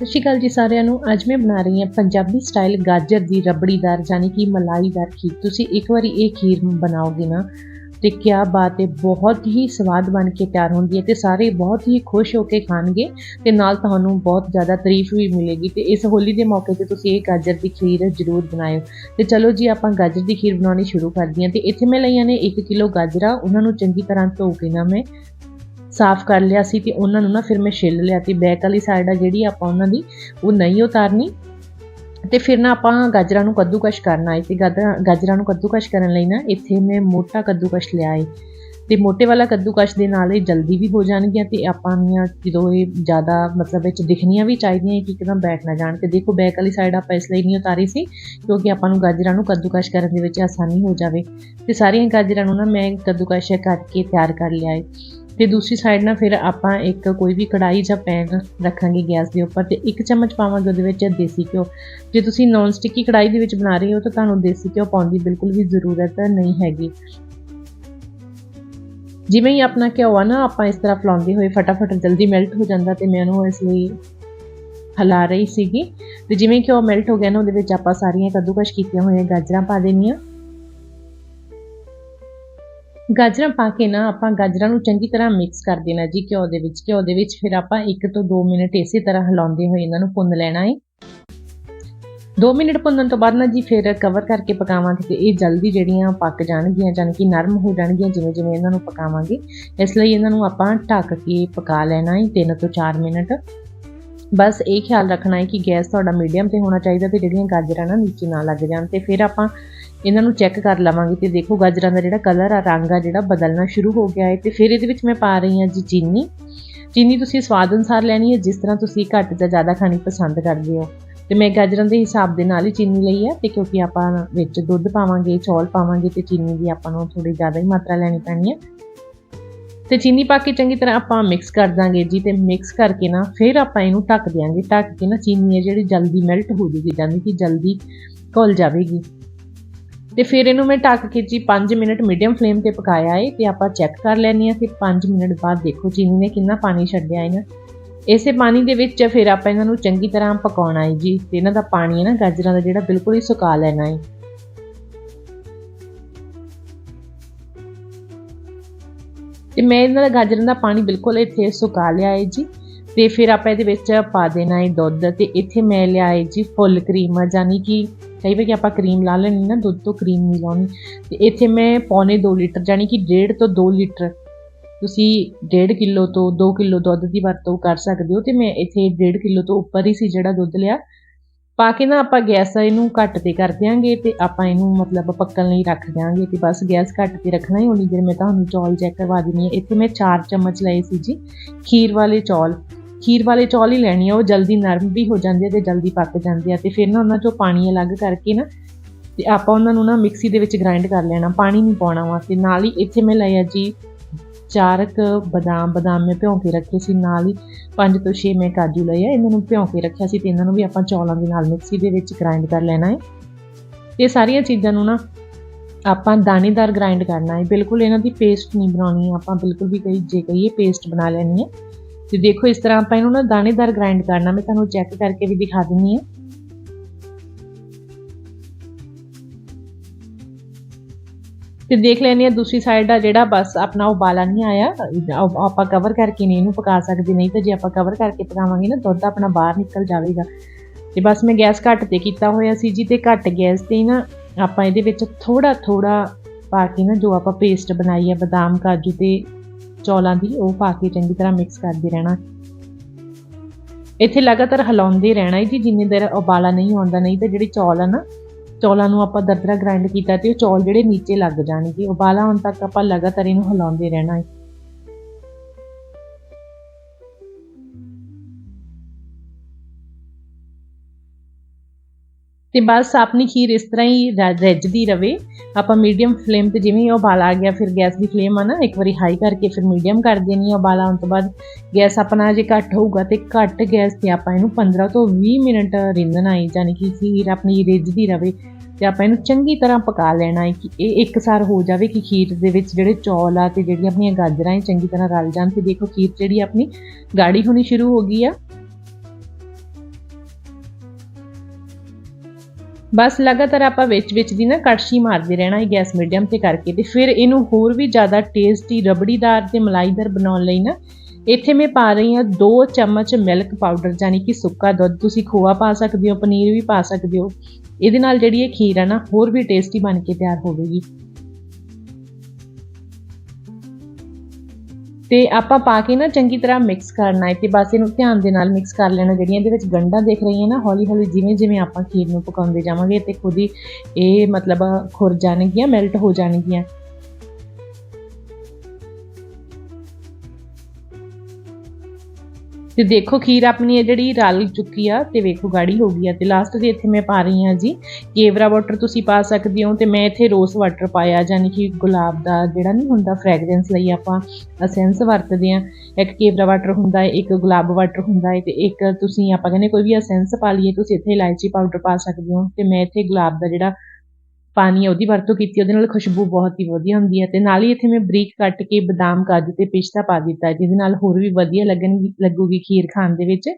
ਸਤਿ ਸ਼੍ਰੀ ਅਕਾਲ ਜੀ ਸਾਰਿਆਂ ਨੂੰ। ਅੱਜ ਮੈਂ ਬਣਾ ਰਹੀ ਹਾਂ ਪੰਜਾਬੀ ਸਟਾਈਲ ਗਾਜਰ ਦੀ ਰਬੜੀਦਾਰ ਯਾਨੀ ਕਿ ਮਲਾਈਦਾਰ ਖੀਰ। ਤੁਸੀਂ ਇੱਕ ਵਾਰੀ ਇਹ ਖੀਰ ਬਣਾਓਗੇ ਨਾ, ਤੇ ਕਿਆ ਬਾਤ ਹੈ, ਬਹੁਤ ਹੀ ਸਵਾਦ ਬਣ ਕੇ ਤਿਆਰ ਹੁੰਦੀ ਹੈ ਤੇ ਸਾਰੇ ਬਹੁਤ ਹੀ ਖੁਸ਼ ਹੋ ਕੇ ਖਾਣਗੇ ਤੇ ਨਾਲ ਤੁਹਾਨੂੰ ਬਹੁਤ ਜ਼ਿਆਦਾ ਤਾਰੀਫ ਵੀ ਮਿਲੇਗੀ ਤੇ ਇਸ ਹੋਲੀ ਦੇ ਮੌਕੇ ਤੇ ਤੁਸੀਂ ਇਹ ਗਾਜਰ ਦੀ ਖੀਰ ਜ਼ਰੂਰ ਬਣਾਇਓ। ਤੇ ਚਲੋ ਜੀ, ਆਪਾਂ ਗਾਜਰ ਦੀ ਖੀਰ ਬਣਾਉਣੀ ਸ਼ੁਰੂ ਕਰਦੇ ਹਾਂ ਤੇ ਇੱਥੇ ਮੈਂ ਲਈਆਂ ਨੇ 1 ਕਿਲੋ ਗਾਜਰਾਂ, ਉਹਨਾਂ ਨੂੰ ਚੰਗੀ ਤਰ੍ਹਾਂ ਧੋ ਕੇ ਨਾ ਮੈਂ ਸਾਫ਼ ਕਰ ਲਿਆ ਸੀ ਤੇ ਉਹਨਾਂ ਨੂੰ ਨਾ ਫਿਰ ਮੈਂ ਛਿੱਲ ਲਿਆ ਤੇ ਬੈਕ ਵਾਲੀ ਸਾਈਡ ਆ ਜਿਹੜੀ ਆਪਾਂ ਉਹਨਾਂ ਦੀ, ਉਹ ਨਹੀਂ ਉਤਾਰਨੀ। ਤੇ ਫਿਰ ਨਾ ਆਪਾਂ ਗਾਜਰਾਂ ਨੂੰ ਕੱਦੂਕਸ਼ ਕਰਨਾ ਹੈ ਤੇ ਗਾਜਰਾਂ ਗਾਜਰਾਂ ਨੂੰ ਕੱਦੂਕਸ਼ ਕਰਨ ਲਈ ਨਾ ਇੱਥੇ ਮੈਂ ਮੋਟਾ ਕੱਦੂਕਸ਼ ਲਿਆ ਹੈ ਤੇ ਮੋਟੇ ਵਾਲਾ ਕੱਦੂਕਸ਼ ਦੇ ਨਾਲ ਇਹ ਜਲਦੀ ਵੀ ਹੋ ਜਾਣਗੀਆਂ ਤੇ ਆਪਾਂ ਨੀਆਂ ਜਦੋਂ ਇਹ ਜ਼ਿਆਦਾ ਮਤਲਬ ਵਿੱਚ ਦਿਖਣੀਆਂ ਵੀ ਚਾਹੀਦੀਆਂ ਕਿ ਇੱਕਦਮ ਬੈਠ ਨਾ ਜਾਣ। ਤੇ ਦੇਖੋ ਬੈਕ ਵਾਲੀ ਸਾਈਡ ਆਪਾਂ ਇਸ ਲਈ ਨਹੀਂ ਉਤਾਰੀ ਸੀ ਕਿਉਂਕਿ ਆਪਾਂ ਨੂੰ ਗਾਜਰਾਂ ਨੂੰ ਕੱਦੂਕਸ਼ ਕਰਨ ਦੇ ਵਿੱਚ ਆਸਾਨੀ ਹੋ ਜਾਵੇ। ਤੇ ਸਾਰੀਆਂ ਗਾਜਰਾਂ ਨੂੰ ਨਾ ਮੈਂ ਕੱਦੂਕਸ਼ ਕਰਕੇ ਤਿਆਰ ਕਰ ਲਿਆ ਹੈ ਤੇ ਦੂਸਰੀ ਸਾਈਡ ਨਾਲ ਫਿਰ ਆਪਾਂ ਇੱਕ ਕੋਈ ਵੀ ਕੜਾਈ ਜਾਂ ਪੈਨ ਰੱਖਾਂਗੇ ਗੈਸ ਦੇ ਉੱਪਰ ਤੇ ਇੱਕ ਚਮਚ ਪਾਵਾਂਗੇ ਉਹਦੇ ਵਿੱਚ ਦੇਸੀ ਘਿਓ। ਜੇ ਤੁਸੀਂ ਨੌਨ ਸਟਿੱਕੀ ਕੜਾਈ ਦੇ ਵਿੱਚ ਬਣਾ ਰਹੇ ਹੋ ਤਾਂ ਤੁਹਾਨੂੰ ਦੇਸੀ ਘਿਓ ਪਾਉਣ ਦੀ ਬਿਲਕੁਲ ਵੀ ਜ਼ਰੂਰਤ ਨਹੀਂ ਹੈਗੀ। ਜਿਵੇਂ ਹੀ ਆਪਣਾ ਘਿਓ ਆ ਨਾ, ਆਪਾਂ ਇਸ ਤਰ੍ਹਾਂ ਫਲਾਉਂਦੇ ਹੋਏ ਫਟਾਫਟ ਜਲਦੀ ਮੈਲਟ ਹੋ ਜਾਂਦਾ ਤੇ ਮੈਂ ਉਹਨੂੰ ਇਸ ਲਈ ਹਲਾ ਰਹੀ ਸੀਗੀ। ਤੇ ਜਿਵੇਂ ਘਿਓ ਮੈਲਟ ਹੋ ਗਿਆ ਨਾ, ਉਹਦੇ ਵਿੱਚ ਆਪਾਂ ਸਾਰੀਆਂ ਕੱਦੂਕਸ਼ ਕੀਤੀਆਂ ਹੋਈਆਂ, ਗਾਜਰਾਂ ਪਾ ਦੇਣੀਆਂ ਗਾਜਰਾਂ ਪਾ ਕੇ ਨਾ ਆਪਾਂ ਗਾਜਰਾਂ ਨੂੰ ਚੰਗੀ ਤਰ੍ਹਾਂ ਮਿਕਸ ਕਰ ਦੇਣਾ ਜੀ ਘਿਓ ਦੇ ਵਿੱਚ। ਘਿਓ ਦੇ ਵਿੱਚ ਫਿਰ ਆਪਾਂ 1 ਤੋਂ 2 ਮਿੰਟ ਇਸੇ ਤਰ੍ਹਾਂ ਹਿਲਾਉਂਦੇ ਹੋਏ ਇਹਨਾਂ ਨੂੰ ਭੁੰਨ ਲੈਣਾ ਹੈ 2 ਮਿੰਟ ਭੁੰਨਣ ਤੋਂ ਬਾਅਦ ਨਾ ਜੀ ਫਿਰ ਕਵਰ ਕਰਕੇ ਪਕਾਵਾਂਗੇ ਤੇ ਇਹ ਜਲਦੀ ਜਿਹੜੀਆਂ ਪੱਕ ਜਾਣਗੀਆਂ ਜਾਨ ਕਿ ਨਰਮ ਹੋ ਜਾਣਗੀਆਂ ਜਿਵੇਂ ਜਿਵੇਂ ਇਹਨਾਂ ਨੂੰ ਪਕਾਵਾਂਗੇ, ਇਸ ਲਈ ਇਹਨਾਂ ਨੂੰ ਆਪਾਂ ਢੱਕ ਕੇ ਪਕਾ ਲੈਣਾ ਹੈ 3 ਤੋਂ 4 ਮਿੰਟ। ਬਸ ਇਹ ਖਿਆਲ ਰੱਖਣਾ ਹੈ ਕਿ ਗੈਸ ਤੁਹਾਡਾ ਮੀਡੀਅਮ ਤੇ ਹੋਣਾ ਚਾਹੀਦਾ ਤੇ ਜਿਹੜੀਆਂ ਗਾਜਰਾਂ ਨਾ ਨੀਚੇ ਨਾ ਲੱਗ ਜਾਣ ਤੇ ਫਿਰ ਆਪਾਂ ਇਹਨਾਂ ਨੂੰ ਚੈੱਕ ਕਰ ਲਵਾਂਗੇ ਤੇ ਦੇਖੋ ਗਾਜਰਾਂ ਦਾ ਜਿਹੜਾ ਕਲਰ ਆ, ਰੰਗ ਆ, ਜਿਹੜਾ ਬਦਲਣਾ ਸ਼ੁਰੂ ਹੋ ਗਿਆ ਹੈ ਤੇ ਫਿਰ ਇਹਦੇ ਵਿੱਚ ਮੈਂ ਪਾ ਰਹੀ ਹਾਂ ਜੀ ਚੀਨੀ। ਚੀਨੀ ਤੁਸੀਂ ਸਵਾਦ ਅਨੁਸਾਰ ਲੈਣੀ ਹੈ, ਜਿਸ ਤਰ੍ਹਾਂ ਤੁਸੀਂ ਘੱਟ ਜਾਂ ਜ਼ਿਆਦਾ ਖਾਣੀ ਪਸੰਦ ਕਰਦੇ ਹੋ। ਤੇ ਮੈਂ ਗਾਜਰਾਂ ਦੇ ਹਿਸਾਬ ਦੇ ਨਾਲ ਹੀ ਚੀਨੀ ਲਈ ਹੈ ਤੇ ਕਿਉਂਕਿ ਆਪਾਂ ਵਿੱਚ ਦੁੱਧ ਪਾਵਾਂਗੇ, ਚੌਲ ਪਾਵਾਂਗੇ ਤੇ ਚੀਨੀ ਦੀ ਆਪਾਂ ਨੂੰ ਥੋੜੀ ਜ਼ਿਆਦਾ ਹੀ ਮਾਤਰਾ ਲੈਣੀ ਪੈਣੀ ਹੈ। ਤੇ ਚੀਨੀ ਪਾ ਕੇ ਚੰਗੀ ਤਰ੍ਹਾਂ ਆਪਾਂ ਮਿਕਸ ਕਰ ਦਾਂਗੇ ਜੀ ਤੇ ਮਿਕਸ ਕਰਕੇ ਨਾ ਫਿਰ ਆਪਾਂ ਇਹਨੂੰ ਢੱਕ ਦਿਆਂਗੇ, ਢੱਕ ਕੇ ਨਾ ਚੀਨੀ ਹੈ ਜਿਹੜੀ ਜਲਦੀ ਮੈਲਟ ਹੋ ਜੂਗੀ ਜਾਨੀ ਕਿ ਜਲਦੀ ਘੁਲ ਜਾਵੇਗੀ। ਤੇ ਫਿਰ ਇਹਨੂੰ ਮੈਂ ਢੱਕ ਕੇ ਜੀ 5 ਮਿੰਟ ਮੀਡੀਅਮ ਫਲੇਮ ਤੇ ਪਕਾਇਆ ਏ ਤੇ ਆਪਾਂ ਚੈੱਕ ਕਰ ਲੈਣੀ ਆ ਫਿਰ 5 ਮਿੰਟ ਬਾਅਦ ਦੇਖੋ ਚੀਨੀ ਨੇ ਕਿੰਨਾ ਪਾਣੀ ਛੱਡਿਆ ਹੈ ਨਾ ਇਸੇ ਪਾਣੀ ਦੇ ਵਿੱਚ ਫਿਰ ਆਪਾਂ ਇਹਨਾਂ ਨੂੰ ਚੰਗੀ ਤਰ੍ਹਾਂ ਪਕਾਉਣਾ ਹੈ ਜੀ ਤੇ ਇਹਨਾਂ ਦਾ ਪਾਣੀ ਹੈ ਨਾ ਗਾਜਰਾਂ ਦਾ ਜਿਹੜਾ ਬਿਲਕੁਲ ਹੀ ਸੁਕਾ ਲੈਣਾ ਹੈ ਤੇ ਮੈਂ ਇਹਨਾਂ ਦਾ ਗਾਜਰਾਂ ਦਾ ਪਾਣੀ ਬਿਲਕੁਲ ਇੱਥੇ ਸੁਕਾ ਲਿਆ ਹੈ ਜੀ। ਤੇ ਫਿਰ ਆਪਾਂ ਇਹਦੇ ਵਿੱਚ ਪਾ ਦੇਣਾ ਹੈ ਦੁੱਧ ਤੇ ਇੱਥੇ ਮੈਂ ਲਿਆਏ ਜੀ ਫੁੱਲ ਕਰੀਮ ਜਾਨੀ ਕਿ ਕਈ ਵਾਰ ਆਪਾਂ ਕਰੀਮ ਲਾ ਲੈਣੀ ਨਾ, ਦੁੱਧ ਤੋਂ ਕਰੀਮ ਨਹੀਂ ਲਾਉਣੀ। ਤੇ ਇੱਥੇ ਮੈਂ ਪੌਣੇ 2 ਲੀਟਰ ਜਾਨੀ ਕਿ 1.5 ਤੋਂ 2 ਲੀਟਰ ਤੁਸੀਂ 1.5 ਕਿਲੋ ਤੋਂ 2 ਕਿਲੋ ਦੁੱਧ ਦੀ ਵਰਤੋਂ ਕਰ ਸਕਦੇ ਹੋ ਤੇ ਮੈਂ ਇੱਥੇ 1.5 ਕਿਲੋ ਤੋਂ ਉੱਪਰ ਹੀ ਸੀ ਜਿਹੜਾ ਦੁੱਧ ਲਿਆ। ਪਾ ਕੇ ਨਾ ਆਪਾਂ ਗੈਸ ਇਹਨੂੰ ਘੱਟ ਤੇ ਕਰ ਦਿਆਂਗੇ ਤੇ ਆਪਾਂ ਇਹਨੂੰ ਮਤਲਬ ਪੱਕਣ ਲਈ ਰੱਖ ਦਿਆਂਗੇ ਤੇ ਬਸ ਗੈਸ ਘੱਟ ਤੇ ਰੱਖਣਾ ਹੀ ਹੋਣੀ ਜੇ ਮੈਂ ਤੁਹਾਨੂੰ ਚੌਲ ਚੈੱਕ ਕਰਵਾ ਦਿੰਨੀ ਹੈ। ਇੱਥੇ ਮੈਂ 4 ਚਮਚ ਲਏ ਸੀ ਜੀ, ਖੀਰ ਵਾਲੇ ਚੌਲ। ਖੀਰ ਵਾਲੇ ਚੌਲ ਹੀ ਲੈਣੀ ਆ, ਉਹ ਜਲਦੀ ਨਰਮ ਵੀ ਹੋ ਜਾਂਦੇ ਆ ਤੇ ਜਲਦੀ ਪੱਕ ਜਾਂਦੇ ਆ ਤੇ ਫਿਰ ਨਾ ਉਹਨਾਂ ਚੋਂ ਪਾਣੀ ਅਲੱਗ ਕਰਕੇ ਨਾ ਤੇ ਆਪਾਂ ਉਹਨਾਂ ਨੂੰ ਨਾ ਮਿਕਸੀ ਦੇ ਵਿੱਚ ਗ੍ਰਾਈਂਡ ਕਰ ਲੈਣਾ, ਪਾਣੀ ਨਹੀਂ ਪਾਉਣਾ ਵਾ ਤੇ ਨਾਲ ਹੀ ਇੱਥੇ ਮੈਂ ਲਿਆ ਜੀ ਚਾਰਕ ਬਦਾਮ ਬਦਾਮ ਮੈਂ ਭਿਉਂ ਕੇ ਰੱਖੇ ਸੀ, ਨਾਲ ਹੀ 5 ਤੋਂ 6 ਮੈਂ ਕਾਜੂ ਲਏ ਆ, ਇਹਨਾਂ ਨੂੰ ਭਿਉਂ ਕੇ ਰੱਖਿਆ ਸੀ ਤੇ ਇਹਨਾਂ ਨੂੰ ਵੀ ਆਪਾਂ ਚੌਲਾਂ ਦੇ ਨਾਲ ਮਿਕਸੀ ਦੇ ਵਿੱਚ ਗ੍ਰਾਈਂਡ ਕਰ ਲੈਣਾ ਹੈ। ਇਹ ਸਾਰੀਆਂ ਚੀਜ਼ਾਂ ਨੂੰ ਨਾ ਆਪਾਂ ਦਾਣੇਦਾਰ ਗ੍ਰਾਈਂਡ ਕਰਨਾ ਹੈ, ਬਿਲਕੁਲ ਇਹਨਾਂ ਦੀ ਪੇਸਟ ਨਹੀਂ ਬਣਾਉਣੀ, ਆਪਾਂ ਬਿਲਕੁਲ ਵੀ ਕਹੀ, ਜੇ ਕਹੀਏ ਪੇਸਟ ਬਣਾ ਲੈਣੀ ਹੈ। ਤੇ ਦੇਖੋ ਇਸ ਤਰ੍ਹਾਂ ਆਪਾਂ ਇਹਨੂੰ ਨਾ ਦਾਣੇਦਾਰ ਗ੍ਰਾਈਂਡ ਕਰਨਾ, ਮੈਂ ਤੁਹਾਨੂੰ ਚੈੱਕ ਕਰਕੇ ਵੀ ਦਿਖਾ ਦਿੰਨੀ ਆ ਤੇ ਦੇਖ ਲੈਣੀ ਆ ਦੂਸਰੀ ਸਾਈਡ ਦਾ ਜਿਹੜਾ ਬਸ ਆਪਣਾ ਉਬਾਲਾ ਨਹੀਂ ਆਇਆ ਆਪਾਂ ਕਵਰ ਕਰਕੇ ਨਹੀਂ ਇਹਨੂੰ ਪਕਾ ਸਕਦੇ, ਨਹੀਂ ਤਾਂ ਜੇ ਆਪਾਂ ਕਵਰ ਕਰਕੇ ਪਕਾਵਾਂਗੇ ਨਾ, ਦੁੱਧ ਆਪਣਾ ਬਾਹਰ ਨਿਕਲ ਜਾਵੇਗਾ। ਤੇ ਬਸ ਮੈਂ ਗੈਸ ਘੱਟ ਤੇ ਕੀਤਾ ਹੋਇਆ ਸੀ ਜੀ, ਤੇ ਘੱਟ ਗੈਸ ਤੇ ਨਾ ਆਪਾਂ ਇਹਦੇ ਵਿੱਚ ਥੋੜਾ ਥੋੜਾ ਪਾ ਕੇ ਨਾ ਜੋ ਆਪਾਂ ਪੇਸਟ ਬਣਾਈ ਆ ਬਦਾਮ, ਕਾਜੂ ਤੇ ਚੌਲਾਂ ਦੀ, ਉਹ ਪਾ ਕੇ ਚੰਗੀ ਤਰ੍ਹਾਂ ਮਿਕਸ ਕਰਦੇ ਰਹਿਣਾ। ਇੱਥੇ ਲਗਾਤਾਰ ਹਿਲਾਉਂਦੇ ਰਹਿਣਾ ਹੈ ਜੀ, ਜਿੰਨੀ ਦੇਰ ਉਬਾਲਾ ਨਹੀਂ ਆਉਂਦਾ, ਨਹੀਂ ਤਾਂ ਜਿਹੜੇ ਚੌਲ ਆ ਨਾ, ਚੌਲਾਂ ਨੂੰ ਆਪਾਂ ਦਰਦਰਾ ਗ੍ਰਾਈਂਡ ਕੀਤਾ ਤੇ ਉਹ ਚੌਲ ਜਿਹੜੇ ਨੀਚੇ ਲੱਗ ਜਾਣਗੇ ਉਬਾਲਾ ਆਉਣ ਤੱਕ ਆਪਾਂ ਲਗਾਤਾਰ ਇਹਨੂੰ ਹਿਲਾਉਂਦੇ ਰਹਿਣਾ ਹੈ। ਤੇ ਬਸ ਆਪਣੀ ਖੀਰ ਇਸ ਤਰ੍ਹਾਂ ਹੀ ਰੱਜਦੀ ਰਵੇ। ਆਪਾਂ ਮੀਡੀਅਮ ਫਲੇਮ ਤੇ ਜਿਵੇਂ ਹੀ ਉਬਾਲ ਆ ਗਿਆ, ਫਿਰ ਗੈਸ ਦੀ ਫਲੇਮ ਆ ਨਾ, ਇੱਕ ਵਾਰੀ ਹਾਈ ਕਰਕੇ ਫਿਰ ਮੀਡੀਅਮ ਕਰ ਦੇਣੀ ਆ ਉਬਾਲਾ ਆਉਣ ਤੋਂ ਬਾਅਦ। ਗੈਸ ਆਪਣਾ ਜੇ ਘੱਟ ਹੋਊਗਾ ਤੇ ਘੱਟ ਗੈਸ ਤੇ ਆਪਾਂ ਇਹਨੂੰ 15 ਤੋਂ 20 ਮਿੰਟ ਰਿੰਨਣਾ ਹੈ ਯਾਨੀ ਕਿ ਖੀਰ ਆਪਣੀ ਰਿੱਝਦੀ ਰਵੇ ਤੇ ਆਪਾਂ ਇਹਨੂੰ ਚੰਗੀ ਤਰ੍ਹਾਂ ਪਕਾ ਲੈਣਾ ਹੈ ਕਿ ਇਹ ਇੱਕਸਾਰ ਹੋ ਜਾਵੇ ਕਿ ਖੀਰ ਦੇ ਵਿੱਚ ਜਿਹੜੇ ਚੌਲ ਆ ਤੇ ਜਿਹੜੀਆਂ ਆਪਣੀਆਂ ਗਾਜਰਾਂ ਹੈ ਚੰਗੀ ਤਰ੍ਹਾਂ ਰਲ ਜਾਣ ਤੇ ਦੇਖੋ ਖੀਰ ਜਿਹੜੀ ਆਪਣੀ ਗਾੜੀ ਹੋਣੀ ਸ਼ੁਰੂ ਹੋ ਗਈ ਆ। ਬਸ ਲਗਾਤਾਰ ਆਪਾਂ ਵਿੱਚ ਵਿੱਚ ਦੀ ਨਾ ਕੜਛੀ ਮਾਰਦੇ ਰਹਿਣਾ ਹੈ ਗੈਸ ਮੀਡੀਅਮ ਤੇ ਕਰਕੇ ਤੇ ਫਿਰ ਇਹਨੂੰ ਹੋਰ ਵੀ ਜ਼ਿਆਦਾ ਟੇਸਟੀ ਰਬੜੀਦਾਰ ਤੇ ਮਲਾਈਦਾਰ ਬਣਾਉਣ ਲਈ ਨਾ ਇੱਥੇ ਮੈਂ ਪਾ ਰਹੀ ਹਾਂ 2 ਚਮਚ ਮਿਲਕ ਪਾਊਡਰ ਯਾਨੀ ਕਿ ਸੁੱਕਾ ਦੁੱਧ। ਤੁਸੀਂ ਖੋਆ ਪਾ ਸਕਦੇ ਹੋ, ਪਨੀਰ ਵੀ ਪਾ ਸਕਦੇ ਹੋ। ਇਹਦੇ ਨਾਲ ਜਿਹੜੀ ਇਹ ਖੀਰ ਆ ਨਾ, ਹੋਰ ਵੀ ਟੇਸਟੀ ਬਣ ਕੇ ਤਿਆਰ ਹੋਵੇਗੀ। ਤੇ ਆਪਾਂ ਪਾ ਕੇ ਨਾ ਚੰਗੀ ਤਰ੍ਹਾਂ ਮਿਕਸ ਕਰਨਾ ਹੈ ਤੇ ਬਸ ਇਹਨੂੰ ਧਿਆਨ ਦੇ ਨਾਲ ਮਿਕਸ ਕਰ ਲੈਣਾ, ਜਿਹੜੀਆਂ ਇਹਦੇ ਵਿੱਚ ਗੰਢਾਂ ਦੇਖ ਰਹੀਆਂ ਨਾ ਹੌਲੀ ਹੌਲੀ ਜਿਵੇਂ ਜਿਵੇਂ ਆਪਾਂ ਖੀਰ ਨੂੰ ਪਕਾਉਂਦੇ ਜਾਵਾਂਗੇ ਤੇ ਖੁਦ ਹੀ ਇਹ ਮਤਲਬ ਖੁਰ ਜਾਣਗੀਆਂ ਮੈਲਟ ਹੋ ਜਾਣਗੀਆਂ। ਤੇ ਦੇਖੋ ਖੀਰ ਆਪਣੀ ਹੈ ਜਿਹੜੀ ਰਲ ਚੁੱਕੀ ਆ ਤੇ ਵੇਖੋ ਗਾੜੀ ਹੋ ਗਈ ਆ ਤੇ ਲਾਸਟ ਦੇ ਇੱਥੇ ਮੈਂ ਪਾ ਰਹੀ ਹਾਂ ਜੀ, ਕੇਵਰਾ ਵਾਟਰ ਤੁਸੀਂ ਪਾ ਸਕਦੇ ਹੋ ਤੇ ਮੈਂ ਇੱਥੇ ਰੋਜ਼ ਵਾਟਰ ਪਾਇਆ, ਯਾਨੀ ਕਿ ਗੁਲਾਬ ਦਾ ਜਿਹੜਾ ਨਹੀਂ ਹੁੰਦਾ ਫ੍ਰੈਗਰੈਂਸ ਲਈ ਆਪਾਂ ਅਸੈਂਸ ਵਰਤਦੇ ਆ। ਇੱਕ ਕੇਵਰਾ ਵਾਟਰ ਹੁੰਦਾ ਹੈ ਇੱਕ ਗੁਲਾਬ ਵਾਟਰ ਹੁੰਦਾ ਹੈ ਤੇ ਇੱਕ ਤੁਸੀਂ ਆਪਾਂ ਕਹਿੰਦੇ ਕੋਈ ਵੀ ਅਸੈਂਸ ਪਾ ਲਈਏ, ਤੁਸੀਂ ਇੱਥੇ ਇਲਾਇਚੀ ਪਾਊਡਰ ਪਾ ਸਕਦੇ ਹੋ ਤੇ ਮੈਂ ਇੱਥੇ ਗੁਲਾਬ ਦਾ ਜਿਹੜਾ ਪਾਣੀ ਹੈ ਉਹਦੀ ਵਰਤੋਂ ਕੀਤੀ, ਉਹਦੇ ਨਾਲ ਖੁਸ਼ਬੂ ਬਹੁਤ ਹੀ ਵਧੀਆ ਹੁੰਦੀ ਹੈ ਅਤੇ ਨਾਲ ਹੀ ਇੱਥੇ ਮੈਂ ਬਰੀਕ ਕੱਟ ਕੇ ਬਦਾਮ, ਕਾਜੂ ਅਤੇ ਪਿਸਤਾ ਪਾ ਦਿੱਤਾ ਜਿਹਦੇ ਨਾਲ ਹੋਰ ਵੀ ਵਧੀਆ ਲੱਗਣ ਲੱਗੂਗੀ ਖੀਰ ਖਾਣ ਦੇ ਵਿੱਚ।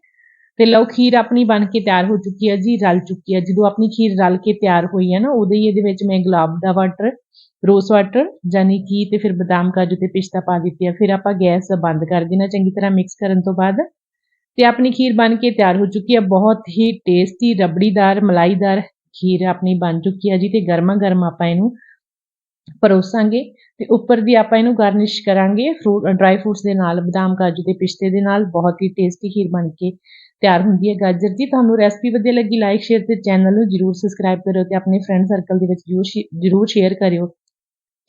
ਤੇ ਲਓ, ਖੀਰ ਆਪਣੀ ਬਣ ਕੇ ਤਿਆਰ ਹੋ ਚੁੱਕੀ ਹੈ ਜੀ, ਰਲ ਚੁੱਕੀ ਹੈ। ਜਦੋਂ ਆਪਣੀ ਖੀਰ ਰਲ ਕੇ ਤਿਆਰ ਹੋਈ ਹੈ ਨਾ ਉਦੋਂ ਹੀ ਇਹਦੇ ਵਿੱਚ ਮੈਂ ਗੁਲਾਬ ਦਾ ਵਾਟਰ ਰੋਸ ਵਾਟਰ ਯਾਨੀ ਕਿ ਤੇ ਫਿਰ ਬਦਾਮ, ਕਾਜੂ ਤੇ ਪਿਸਤਾ ਪਾ ਦਿੱਤੀ ਹੈ ਫਿਰ ਆਪਾਂ ਗੈਸ ਬੰਦ ਕਰ ਦੇਣਾ, ਚੰਗੀ ਤਰ੍ਹਾਂ ਮਿਕਸ ਕਰਨ ਤੋਂ ਬਾਅਦ। ਤੇ ਆਪਣੀ ਖੀਰ ਬਣ ਕੇ ਤਿਆਰ ਹੋ ਚੁੱਕੀ ਹੈ, ਬਹੁਤ ਹੀ ਟੇਸਟੀ ਰਬੜੀਦਾਰ, ਮਲਾਈਦਾਰ ਖੀਰ ਆਪਣੀ ਬਣ ਚੁੱਕੀ ਹੈ ਜੀ ਤੇ ਗਰਮਾ ਗਰਮ ਆਪਾਂ ਇਹਨੂੰ ਪਰੋਸਾਂਗੇ ਤੇ ਉੱਪਰ ਦੀ ਆਪਾਂ ਇਹਨੂੰ ਗਾਰਨਿਸ਼ ਕਰਾਂਗੇ ਫਰੂਟ ਡਰਾਈ ਫਰੂਟਸ ਦੇ ਨਾਲ, ਬਦਾਮ, ਕਾਜੂ ਤੇ ਪਿਸਤੇ ਦੇ ਨਾਲ, ਬਹੁਤ ਹੀ ਟੇਸਟੀ ਖੀਰ ਬਣ ਕੇ ਤਿਆਰ ਹੁੰਦੀ ਹੈ ਗਾਜਰ ਜੀ। ਤੁਹਾਨੂੰ ਰੈਸਪੀ ਵਧੀਆ ਲੱਗੀ ਲਾਈਕ ਸ਼ੇਅਰ ਤੇ ਚੈਨਲ ਨੂੰ ਜਰੂਰ ਸਬਸਕ੍ਰਾਈਬ ਕਰਿਓ ਤੇ ਆਪਣੇ ਫਰੈਂਡ ਸਰਕਲ ਦੇ ਵਿੱਚ ਜਰੂਰ ਸ਼ੇਅਰ ਕਰਿਓ।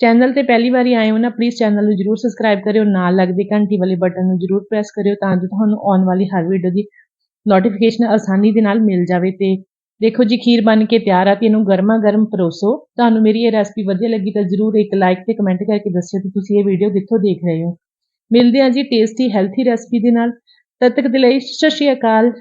ਚੈਨਲ ਤੇ ਪਹਿਲੀ ਵਾਰੀ ਆਏ ਹੋ ਨਾ ਪਲੀਜ਼ ਚੈਨਲ ਨੂੰ ਜਰੂਰ ਸਬਸਕ੍ਰਾਈਬ ਕਰਿਓ, ਨਾਲ ਲੱਗਦੇ ਘੰਟੀ ਵਾਲੇ ਬਟਨ ਨੂੰ ਜਰੂਰ ਪ੍ਰੈਸ ਕਰਿਓ ਤਾਂ ਜੋ ਤੁਹਾਨੂੰ ਆਉਣ ਵਾਲੀ ਹਰ ਵੀਡੀਓ ਦੀ ਨੋਟੀਫਿਕੇਸ਼ਨ ਆਸਾਨੀ ਦੇ ਨਾਲ ਮਿਲ ਜਾਵੇ ਤੇ ਦੇਖੋ ਜੀ, ਖੀਰ ਬਣ ਕੇ ਤਿਆਰ ਆ ਤੇ ਇਹਨੂੰ ਗਰਮਾ ਗਰਮ ਪਰੋਸੋ। ਤੁਹਾਨੂੰ ਮੇਰੀ ਇਹ ਰੈਸਪੀ ਵਧੀਆ ਲੱਗੀ ਤਾਂ ਜਰੂਰ ਇੱਕ ਲਾਈਕ ਤੇ ਕਮੈਂਟ ਕਰਕੇ ਦੱਸਿਓ ਕਿ ਤੁਸੀਂ ਇਹ ਵੀਡੀਓ ਕਿੱਥੋਂ ਦੇਖ ਰਹੇ ਹੋ। ਮਿਲਦੇ ਹਾਂ ਜੀ ਟੇਸਟੀ ਹੈਲਥੀ ਰੈਸਪੀ ਦੇ ਨਾਲ। ਤਦ ਤੱਕ ਦੇ ਲਈ ਸਤਿ ਸ਼੍ਰੀ ਅਕਾਲ।